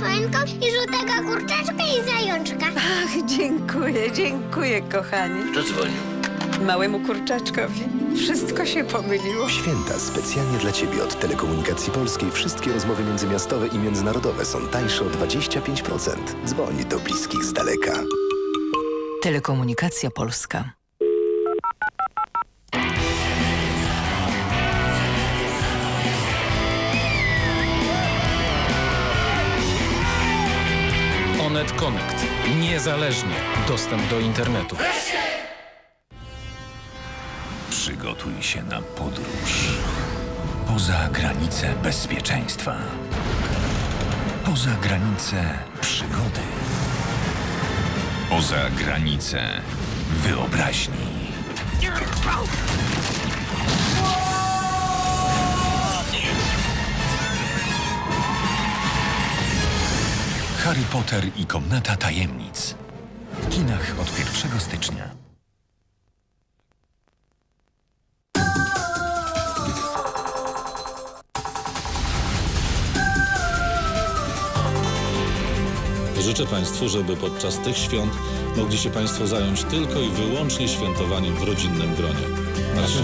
choinką i żółtego kurczaczka i zajączka. Ach, dziękuję, dziękuję, kochanie. Kto dzwonił? Małemu kurczaczkowi. Wszystko się pomyliło. Święta specjalnie dla Ciebie od Telekomunikacji Polskiej. Wszystkie rozmowy międzymiastowe i międzynarodowe są tańsze o 25%. Dzwoń do bliskich z daleka. Telekomunikacja Polska. Onet Connect. Niezależnie. Dostęp do internetu. Przygotuj się na podróż. Poza granice bezpieczeństwa. Poza granice przygody. Poza granice wyobraźni. Harry Potter i Komnata Tajemnic. W kinach od 1 stycznia. Życzę Państwu, żeby podczas tych świąt mogli się Państwo zająć tylko i wyłącznie świętowaniem w rodzinnym gronie. Na razie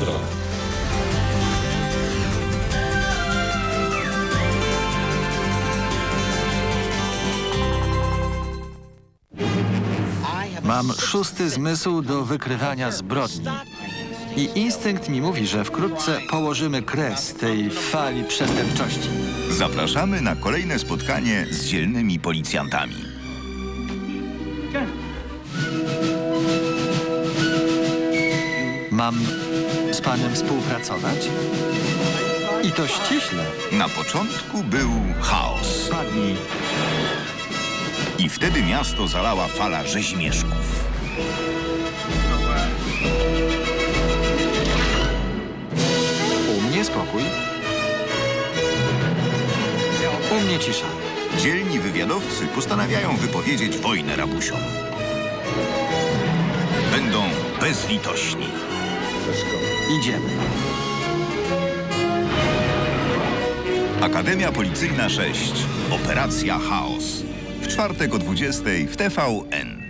Mam szósty zmysł do wykrywania zbrodni. I instynkt mi mówi, że wkrótce położymy kres tej fali przestępczości. Zapraszamy na kolejne spotkanie z dzielnymi policjantami. Mam z panem współpracować? I to ściśle. Na początku był chaos Padnij. I wtedy miasto zalała fala rzeźmieszków. U mnie spokój. U mnie cisza. Dzielni wywiadowcy postanawiają wypowiedzieć wojnę rabusiom. Będą bezlitośni. Idziemy. Akademia Policyjna 6. Operacja Chaos. Czwartek o 20 w TVN.